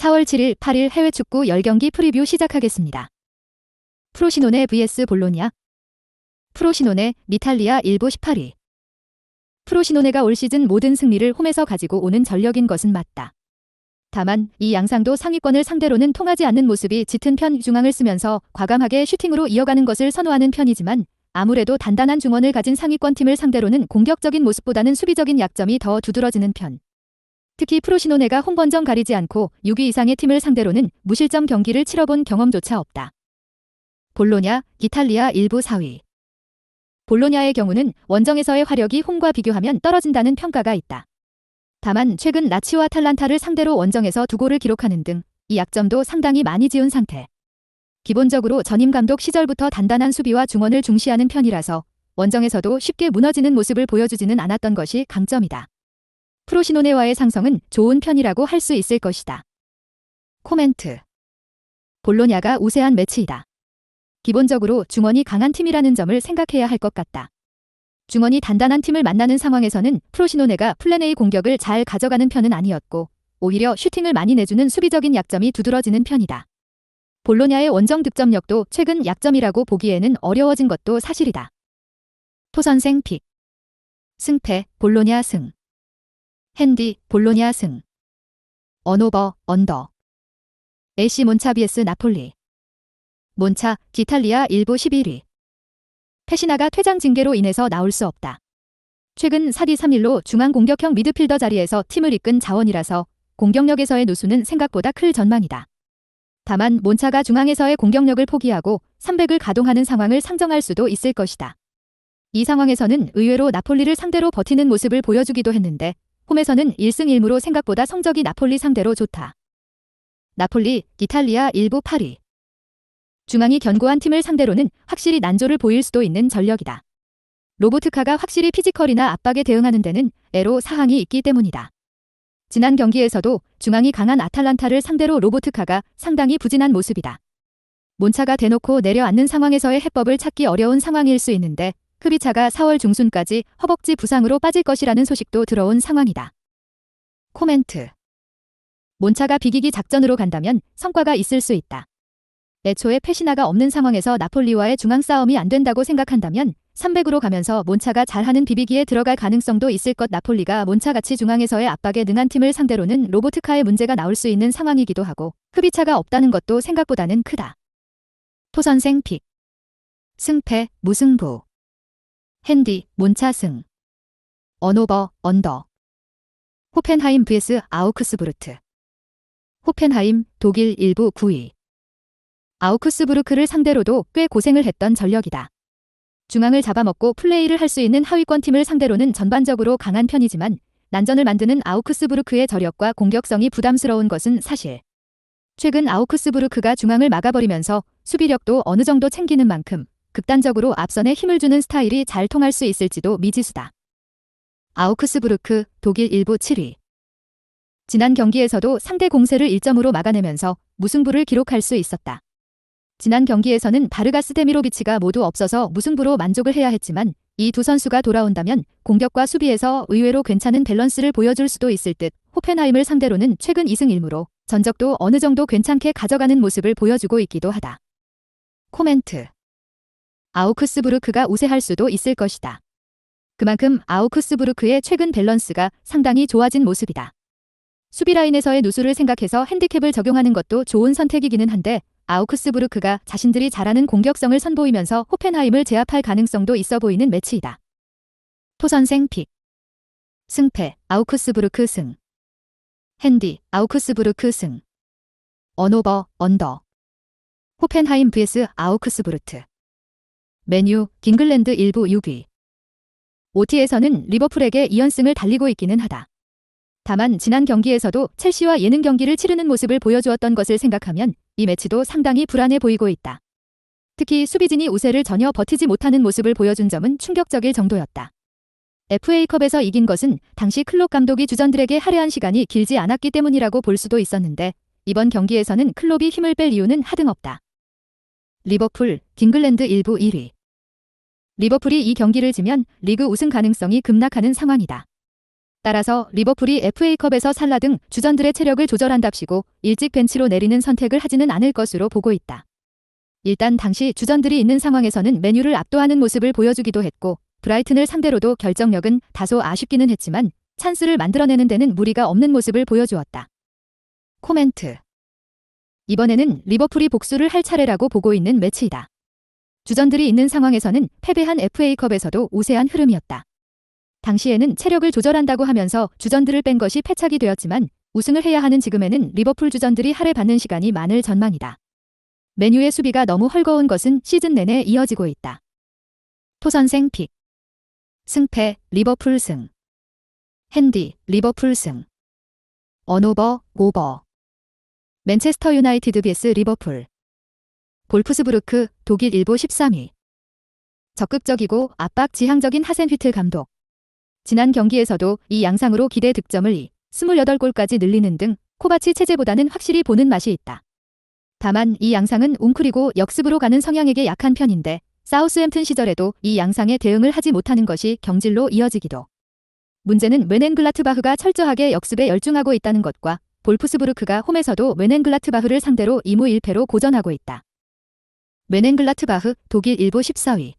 4월 7일, 8일 해외 축구 10경기 프리뷰 시작하겠습니다. 프로시노네 vs 볼로냐 프로시노네 미탈리아 1부 18위 프로시노네가 올 시즌 모든 승리를 홈에서 가지고 오는 전력인 것은 맞다. 다만 이 양상도 상위권을 상대로는 통하지 않는 모습이 짙은 편 중앙을 쓰면서 과감하게 슈팅으로 이어가는 것을 선호하는 편이지만 아무래도 단단한 중원을 가진 상위권 팀을 상대로는 공격적인 모습보다는 수비적인 약점이 더 두드러지는 편. 특히 프로시노네가 홈번정 가리지 않고 6위 이상의 팀을 상대로는 무실점 경기를 치러본 경험조차 없다. 볼로냐, 이탈리아 1부 4위. 볼로냐의 경우는 원정에서의 화력이 홈과 비교하면 떨어진다는 평가가 있다. 다만 최근 나치와 탈란타를 상대로 원정에서 두 골을 기록하는 등 이 약점도 상당히 많이 지운 상태. 기본적으로 전임 감독 시절부터 단단한 수비와 중원을 중시하는 편이라서 원정에서도 쉽게 무너지는 모습을 보여주지는 않았던 것이 강점이다. 프로시노네와의 상성은 좋은 편이라고 할 수 있을 것이다. 코멘트 볼로냐가 우세한 매치이다. 기본적으로 중원이 강한 팀이라는 점을 생각해야 할 것 같다. 중원이 단단한 팀을 만나는 상황에서는 프로시노네가 플랜 A 공격을 잘 가져가는 편은 아니었고 오히려 슈팅을 많이 내주는 수비적인 약점이 두드러지는 편이다. 볼로냐의 원정 득점력도 최근 약점이라고 보기에는 어려워진 것도 사실이다. 토선생 픽 승패 볼로냐 승 핸디 볼로냐 승 언오버 언더 AC 몬차 vs 나폴리 몬차 기탈리아 1부 11위 페시나가 퇴장 징계로 인해서 나올 수 없다. 최근 4디 3일로 중앙 공격형 미드필더 자리에서 팀을 이끈 자원이라서 공격력에서의 누수는 생각보다 클 전망이다. 다만 몬차가 중앙에서의 공격력을 포기하고 300을 가동하는 상황을 상정할 수도 있을 것이다. 이 상황에서는 의외로 나폴리를 상대로 버티는 모습을 보여주기도 했는데 홈에서는 1승 1무로 생각보다 성적이 나폴리 상대로 좋다. 나폴리, 이탈리아 1부 8위. 중앙이 견고한 팀을 상대로는 확실히 난조를 보일 수도 있는 전력이다. 로보트카가 확실히 피지컬이나 압박에 대응하는 데는 애로 사항이 있기 때문이다. 지난 경기에서도 중앙이 강한 아탈란타를 상대로 로보트카가 상당히 부진한 모습이다. 몬차가 대놓고 내려앉는 상황에서의 해법을 찾기 어려운 상황일 수 있는데 크비차가 4월 중순까지 허벅지 부상으로 빠질 것이라는 소식도 들어온 상황이다. 코멘트 몬차가 비기기 작전으로 간다면 성과가 있을 수 있다. 애초에 페시나가 없는 상황에서 나폴리와의 중앙 싸움이 안 된다고 생각한다면 300으로 가면서 몬차가 잘하는 비비기에 들어갈 가능성도 있을 것 나폴리가 몬차같이 중앙에서의 압박에 능한 팀을 상대로는 로보트카의 문제가 나올 수 있는 상황이기도 하고 흡이차가 없다는 것도 생각보다는 크다. 토선생 픽 승패 무승부 핸디 몬차승 언오버 언더 호펜하임 vs 아우크스부르트 호펜하임 독일 일부 9위 아우크스부르크를 상대로도 꽤 고생을 했던 전력이다. 중앙을 잡아먹고 플레이를 할 수 있는 하위권 팀을 상대로는 전반적으로 강한 편이지만 난전을 만드는 아우크스부르크의 저력과 공격성이 부담스러운 것은 사실. 최근 아우크스부르크가 중앙을 막아버리면서 수비력도 어느 정도 챙기는 만큼 극단적으로 앞선에 힘을 주는 스타일이 잘 통할 수 있을지도 미지수다. 아우크스부르크 독일 일부 7위. 지난 경기에서도 상대 공세를 1점으로 막아내면서 무승부를 기록할 수 있었다. 지난 경기에서는 바르가스 데미로비치가 모두 없어서 무승부로 만족을 해야 했지만 이 두 선수가 돌아온다면 공격과 수비에서 의외로 괜찮은 밸런스를 보여줄 수도 있을 듯 호펜하임을 상대로는 최근 2승 1무로 전적도 어느 정도 괜찮게 가져가는 모습을 보여주고 있기도 하다. 코멘트 아우크스부르크가 우세할 수도 있을 것이다. 그만큼 아우크스부르크의 최근 밸런스가 상당히 좋아진 모습이다. 수비 라인에서의 누수를 생각해서 핸디캡을 적용하는 것도 좋은 선택이기는 한데 아우크스부르크가 자신들이 잘하는 공격성을 선보이면서 호펜하임을 제압할 가능성도 있어 보이는 매치이다. 토선생 픽. 승패. 아우크스부르크 승. 핸디. 아우크스부르크 승. 언오버 언더. 호펜하임 vs 아우크스부르트 메뉴 깅글랜드 일부 6위 OT에서는 리버풀에게 2연승을 달리고 있기는 하다. 다만 지난 경기에서도 첼시와 예능 경기를 치르는 모습을 보여주었던 것을 생각하면 이 매치도 상당히 불안해 보이고 있다. 특히 수비진이 우세를 전혀 버티지 못하는 모습을 보여준 점은 충격적일 정도였다. FA컵에서 이긴 것은 당시 클롭 감독이 주전들에게 할애한 시간이 길지 않았기 때문이라고 볼 수도 있었는데 이번 경기에서는 클롭이 힘을 뺄 이유는 하등 없다. 리버풀, 깅글랜드 일부 1위. 리버풀이 이 경기를 지면 리그 우승 가능성이 급락하는 상황이다. 따라서 리버풀이 FA컵에서 살라 등 주전들의 체력을 조절한답시고 일찍 벤치로 내리는 선택을 하지는 않을 것으로 보고 있다. 일단 당시 주전들이 있는 상황에서는 메뉴를 압도하는 모습을 보여주기도 했고 브라이튼을 상대로도 결정력은 다소 아쉽기는 했지만 찬스를 만들어내는 데는 무리가 없는 모습을 보여주었다. 코멘트 이번에는 리버풀이 복수를 할 차례라고 보고 있는 매치이다. 주전들이 있는 상황에서는 패배한 FA컵에서도 우세한 흐름이었다. 당시에는 체력을 조절한다고 하면서 주전들을 뺀 것이 패착이 되었지만 우승을 해야 하는 지금에는 리버풀 주전들이 할애 받는 시간이 많을 전망이다. 메뉴의 수비가 너무 헐거운 것은 시즌 내내 이어지고 있다. 토선생 픽 승패 리버풀 승 핸디 리버풀 승 언오버 오버 맨체스터 유나이티드 vs 리버풀 볼프스부르크 독일 일보 13위 적극적이고 압박 지향적인 하센휘틀 감독 지난 경기에서도 이 양상으로 기대 득점을 2, 28골까지 늘리는 등 코바치 체제보다는 확실히 보는 맛이 있다. 다만 이 양상은 웅크리고 역습으로 가는 성향에게 약한 편인데 사우스햄튼 시절에도 이 양상에 대응을 하지 못하는 것이 경질로 이어지기도. 문제는 웨넨글라트바흐가 철저하게 역습에 열중하고 있다는 것과 볼프스부르크가 홈에서도 웨넨글라트바흐를 상대로 2무 1패로 고전하고 있다. 웨넨글라트바흐 독일 일보 14위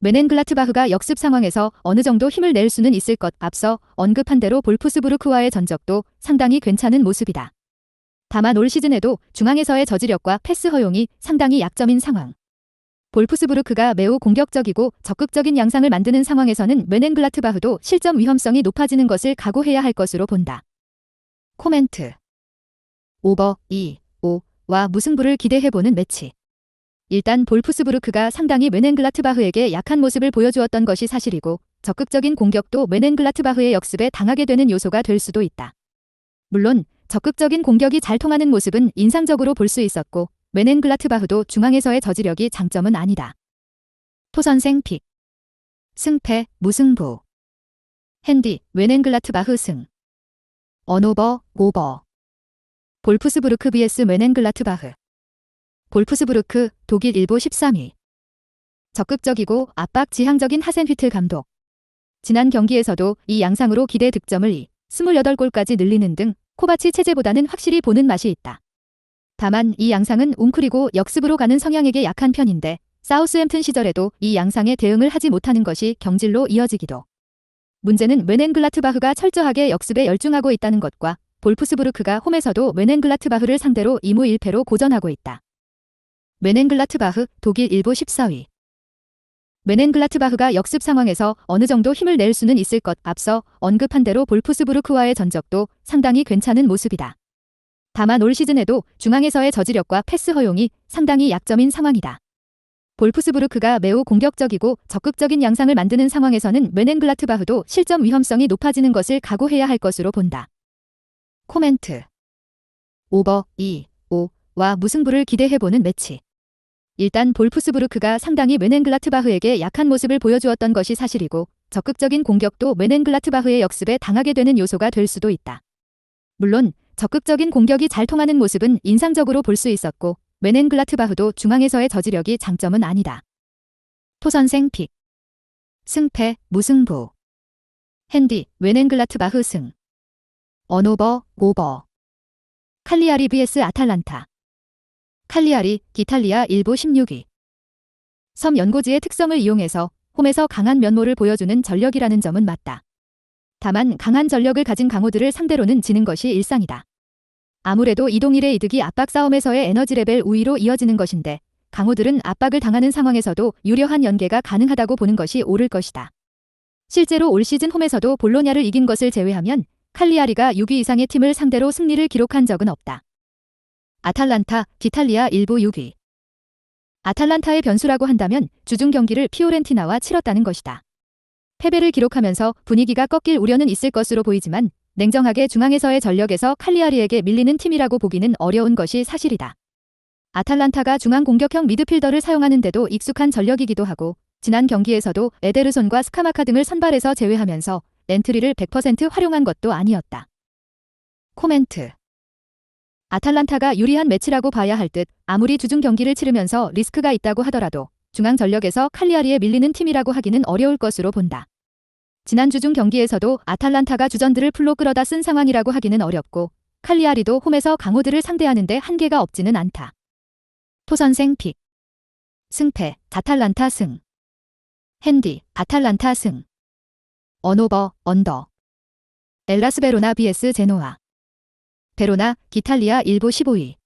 웨넨글라트바흐가 역습 상황에서 어느 정도 힘을 낼 수는 있을 것 앞서 언급한 대로 볼프스부르크와의 전적도 상당히 괜찮은 모습이다. 다만 올 시즌에도 중앙에서의 저지력과 패스 허용이 상당히 약점인 상황. 볼프스부르크가 매우 공격적이고 적극적인 양상을 만드는 상황에서는 웨넨글라트바흐도 실점 위험성이 높아지는 것을 각오해야 할 것으로 본다. 코멘트 오버 2, 5와 무승부를 기대해보는 매치. 일단 볼프스부르크가 상당히 웨넨글라트바흐에게 약한 모습을 보여주었던 것이 사실이고 적극적인 공격도 웨넨글라트바흐의 역습에 당하게 되는 요소가 될 수도 있다. 물론 적극적인 공격이 잘 통하는 모습은 인상적으로 볼 수 있었고 웨넨글라트바흐도 중앙에서의 저지력이 장점은 아니다. 토선생 픽 승패 무승부. 핸디 웨넨글라트바흐 승. 언오버 오버. 볼프스부르크 vs 웨넨글라트바흐 볼프스부르크 독일 일보 13위 적극적이고 압박 지향적인 하센휘틀 감독 지난 경기에서도 이 양상으로 기대 득점을 2, 28골까지 늘리는 등 코바치 체제보다는 확실히 보는 맛이 있다. 다만 이 양상은 웅크리고 역습으로 가는 성향에게 약한 편인데 사우스햄튼 시절에도 이 양상에 대응을 하지 못하는 것이 경질로 이어지기도. 문제는 웨넨글라트바흐가 철저하게 역습에 열중하고 있다는 것과 볼프스부르크가 홈에서도 웨넨글라트바흐를 상대로 2무 1패로 고전하고 있다. 웨넨글라트바흐 독일 일보 14위 웨넨글라트바흐가 역습 상황에서 어느 정도 힘을 낼 수는 있을 것 앞서 언급한 대로 볼프스부르크와의 전적도 상당히 괜찮은 모습이다. 다만 올 시즌에도 중앙에서의 저지력과 패스 허용이 상당히 약점인 상황이다. 볼프스부르크가 매우 공격적이고 적극적인 양상을 만드는 상황에서는 웨넨글라트바흐도 실점 위험성이 높아지는 것을 각오해야 할 것으로 본다. 코멘트 오버 2, 5와 무승부를 기대해보는 매치 일단 볼프스부르크가 상당히 웨넨글라트바흐에게 약한 모습을 보여주었던 것이 사실이고 적극적인 공격도 웨넨글라트바흐의 역습에 당하게 되는 요소가 될 수도 있다. 물론 적극적인 공격이 잘 통하는 모습은 인상적으로 볼 수 있었고 웨넨글라트바흐도 중앙에서의 저지력이 장점은 아니다. 토선생 픽. 승패 무승부. 핸디 웨넨글라트바흐 승. 언오버 오버. 칼리아리 vs 아탈란타 칼리아리, 기탈리아 일보 16위. 섬 연고지의 특성을 이용해서 홈에서 강한 면모를 보여주는 전력이라는 점은 맞다. 다만 강한 전력을 가진 강호들을 상대로는 지는 것이 일상이다. 아무래도 이동일의 이득이 압박 싸움에서의 에너지 레벨 우위로 이어지는 것인데 강호들은 압박을 당하는 상황에서도 유려한 연계가 가능하다고 보는 것이 옳을 것이다. 실제로 올 시즌 홈에서도 볼로냐를 이긴 것을 제외하면 칼리아리가 6위 이상의 팀을 상대로 승리를 기록한 적은 없다. 아탈란타, 디탈리아 일부 6위. 아탈란타의 변수라고 한다면 주중 경기를 피오렌티나와 치렀다는 것이다. 패배를 기록하면서 분위기가 꺾일 우려는 있을 것으로 보이지만 냉정하게 중앙에서의 전력에서 칼리아리에게 밀리는 팀이라고 보기는 어려운 것이 사실이다. 아탈란타가 중앙 공격형 미드필더를 사용하는데도 익숙한 전력이기도 하고 지난 경기에서도 에데르손과 스카마카 등을 선발해서 제외하면서 렌트리를 100% 활용한 것도 아니었다. 코멘트 아탈란타가 유리한 매치라고 봐야 할 듯 아무리 주중 경기를 치르면서 리스크가 있다고 하더라도 중앙 전력에서 칼리아리에 밀리는 팀이라고 하기는 어려울 것으로 본다. 지난 주중 경기에서도 아탈란타가 주전들을 풀로 끌어다 쓴 상황이라고 하기는 어렵고 칼리아리도 홈에서 강호들을 상대하는데 한계가 없지는 않다. 토선생 픽. 승패. 아탈란타 승. 핸디. 아탈란타 승. 언오버 언더. 엘라스 베로나 vs 제노아 베로나 기탈리아 일부 15위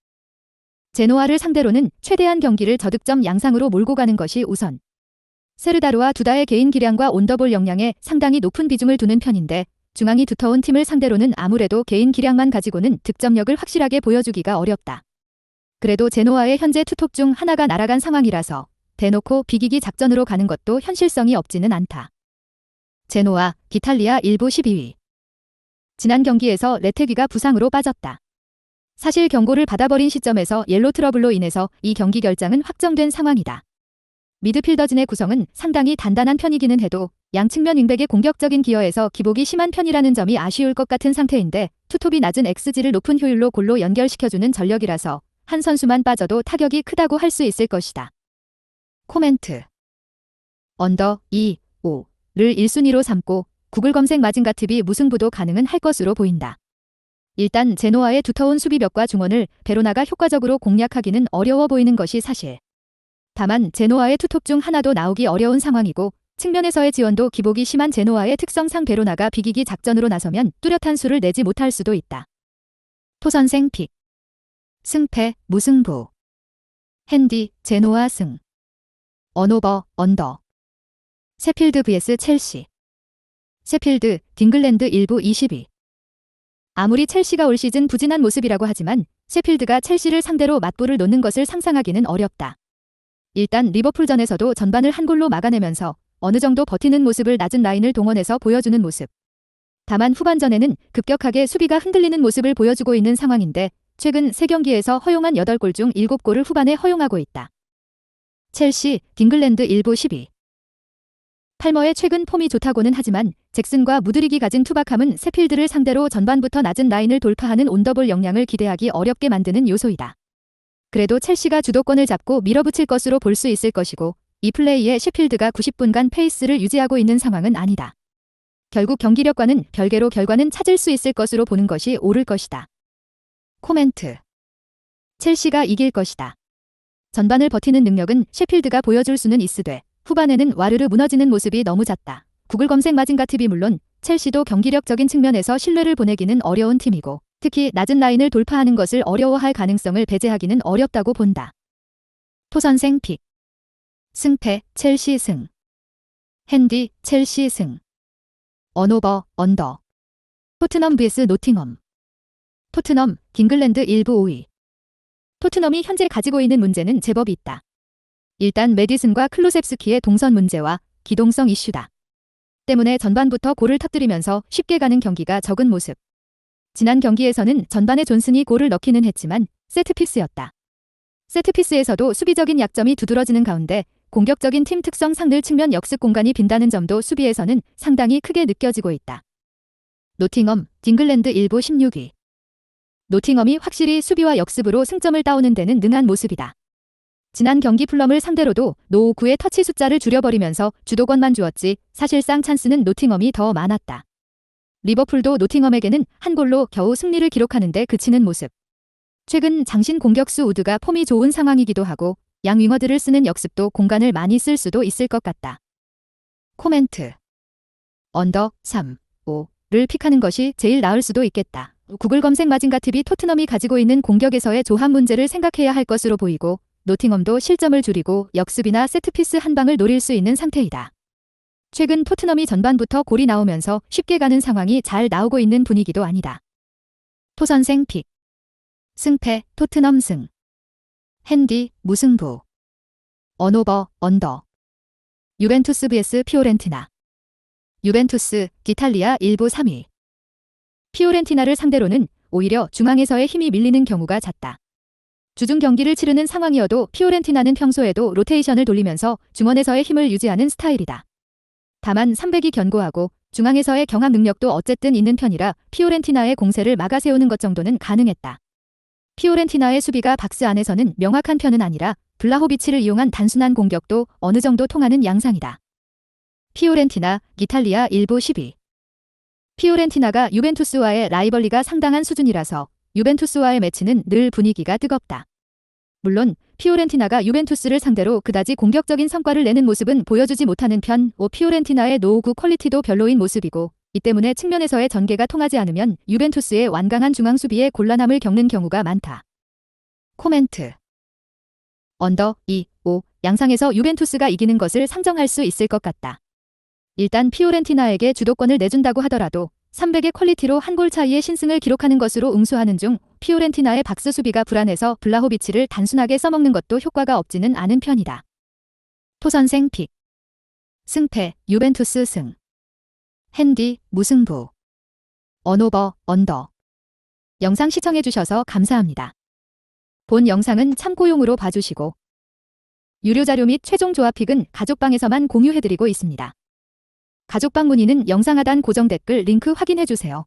제노아를 상대로는 최대한 경기를 저득점 양상으로 몰고 가는 것이 우선 세르다르와 두다의 개인 기량과 온더볼 역량에 상당히 높은 비중을 두는 편인데 중앙이 두터운 팀을 상대로는 아무래도 개인 기량만 가지고는 득점력을 확실하게 보여주기가 어렵다. 그래도 제노아의 현재 투톱 중 하나가 날아간 상황이라서 대놓고 비기기 작전으로 가는 것도 현실성이 없지는 않다. 제노아, 기탈리아 일부 12위. 지난 경기에서 레테귀가 부상으로 빠졌다. 사실 경고를 받아버린 시점에서 옐로 트러블로 인해서 이 경기 결장은 확정된 상황이다. 미드필더진의 구성은 상당히 단단한 편이기는 해도 양측면 윙백의 공격적인 기여에서 기복이 심한 편이라는 점이 아쉬울 것 같은 상태인데 투톱이 낮은 XG를 높은 효율로 골로 연결시켜주는 전력이라서 한 선수만 빠져도 타격이 크다고 할 수 있을 것이다. 코멘트 언더 2, 5를 1순위로 삼고 구글 검색 마징가팁이 무승부도 가능은 할 것으로 보인다. 일단 제노아의 두터운 수비벽과 중원을 베로나가 효과적으로 공략하기는 어려워 보이는 것이 사실. 다만 제노아의 투톱 중 하나도 나오기 어려운 상황이고 측면에서의 지원도 기복이 심한 제노아의 특성상 베로나가 비기기 작전으로 나서면 뚜렷한 수를 내지 못할 수도 있다. 토선생 픽 승패 무승부 핸디 제노아 승 언오버 언더 세필드 vs 첼시 세필드 딩글랜드 일부 22 아무리 첼시가 올 시즌 부진한 모습이라고 하지만 세필드가 첼시를 상대로 맞불을 놓는 것을 상상하기는 어렵다. 일단 리버풀전에서도 전반을 한 골로 막아내면서 어느 정도 버티는 모습을 낮은 라인을 동원해서 보여주는 모습. 다만 후반전에는 급격하게 수비가 흔들리는 모습을 보여주고 있는 상황인데 최근 3경기에서 허용한 8골 중 7골을 후반에 허용하고 있다. 첼시, 딩글랜드 일부 12 팔머의 최근 폼이 좋다고는 하지만 잭슨과 무드릭이 가진 투박함은 세필드를 상대로 전반부터 낮은 라인을 돌파하는 온더볼 역량을 기대하기 어렵게 만드는 요소이다. 그래도 첼시가 주도권을 잡고 밀어붙일 것으로 볼 수 있을 것이고 이 플레이에 셰필드가 90분간 페이스를 유지하고 있는 상황은 아니다. 결국 경기력과는 별개로 결과는 찾을 수 있을 것으로 보는 것이 옳을 것이다. 코멘트 첼시가 이길 것이다. 전반을 버티는 능력은 셰필드가 보여줄 수는 있으되 후반에는 와르르 무너지는 모습이 너무 잦다. 구글 검색 마징가 팁이 물론 첼시도 경기력적인 측면에서 신뢰를 보내기는 어려운 팀이고 특히 낮은 라인을 돌파하는 것을 어려워할 가능성을 배제하기는 어렵다고 본다. 토선생 픽 승패 첼시 승 핸디 첼시 승 언오버 언더 토트넘 vs 노팅엄 토트넘 딩글랜드 일부 5위 토트넘이 현재 가지고 있는 문제는 제법 있다. 일단 메디슨과 클로셉스키의 동선 문제와 기동성 이슈다. 때문에 전반부터 골을 터뜨리면서 쉽게 가는 경기가 적은 모습. 지난 경기에서는 전반에 존슨이 골을 넣기는 했지만 세트피스였다. 세트피스에서도 수비적인 약점이 두드러지는 가운데 공격적인 팀 특성 상들 측면 역습 공간이 빈다는 점도 수비에서는 상당히 크게 느껴지고 있다. 노팅엄, 딩글랜드 일부 16위. 노팅엄이 확실히 수비와 역습으로 승점을 따오는 데는 능한 모습이다. 지난 경기 플럼을 상대로도 노 9의 터치 숫자를 줄여버리면서 주도권만 주었지 사실상 찬스는 노팅엄이 더 많았다. 리버풀도 노팅엄에게는 한 골로 겨우 승리를 기록하는데 그치는 모습. 최근 장신 공격수 우드가 폼이 좋은 상황이기도 하고 양 윙어들을 쓰는 역습도 공간을 많이 쓸 수도 있을 것 같다. 코멘트 언더 3, 5를 픽하는 것이 제일 나을 수도 있겠다. 구글 검색 마징가팁이 토트넘이 가지고 있는 공격에서의 조합 문제를 생각해야 할 것으로 보이고 노팅엄도 실점을 줄이고 역습이나 세트피스 한 방을 노릴 수 있는 상태이다. 최근 토트넘이 전반부터 골이 나오면서 쉽게 가는 상황이 잘 나오고 있는 분위기도 아니다. 토선생 픽 승패 토트넘 승 핸디 무승부 언오버 언더 유벤투스 vs 피오렌티나 유벤투스 디탈리아 일부 3위 피오렌티나를 상대로는 오히려 중앙에서의 힘이 밀리는 경우가 잦다. 주중 경기를 치르는 상황이어도 피오렌티나는 평소에도 로테이션을 돌리면서 중원에서의 힘을 유지하는 스타일이다. 다만 300이 견고하고 중앙에서의 경합 능력도 어쨌든 있는 편이라 피오렌티나의 공세를 막아 세우는 것 정도는 가능했다. 피오렌티나의 수비가 박스 안에서는 명확한 편은 아니라 블라호비치를 이용한 단순한 공격도 어느 정도 통하는 양상이다. 피오렌티나, 이탈리아 일부 12 피오렌티나가 유벤투스와의 라이벌리가 상당한 수준이라서 유벤투스와의 매치는 늘 분위기가 뜨겁다. 물론 피오렌티나가 유벤투스를 상대로 그다지 공격적인 성과를 내는 모습은 보여주지 못하는 편, 오 피오렌티나의 노후구 퀄리티도 별로인 모습이고 이 때문에 측면에서의 전개가 통하지 않으면 유벤투스의 완강한 중앙 수비에 곤란함을 겪는 경우가 많다. 코멘트 언더 2, 5 양상에서 유벤투스가 이기는 것을 상정할 수 있을 것 같다. 일단 피오렌티나에게 주도권을 내준다고 하더라도 300의 퀄리티로 한 골 차이의 신승을 기록하는 것으로 응수하는 중 피오렌티나의 박스 수비가 불안해서 블라호비치를 단순하게 써먹는 것도 효과가 없지는 않은 편이다. 토선생 픽 승패 유벤투스 승 핸디 무승부 언오버 언더 영상 시청해주셔서 감사합니다. 본 영상은 참고용으로 봐주시고 유료 자료 및 최종 조합 픽은 가족방에서만 공유해드리고 있습니다. 가족방 문의는 영상 하단 고정 댓글 링크 확인해주세요.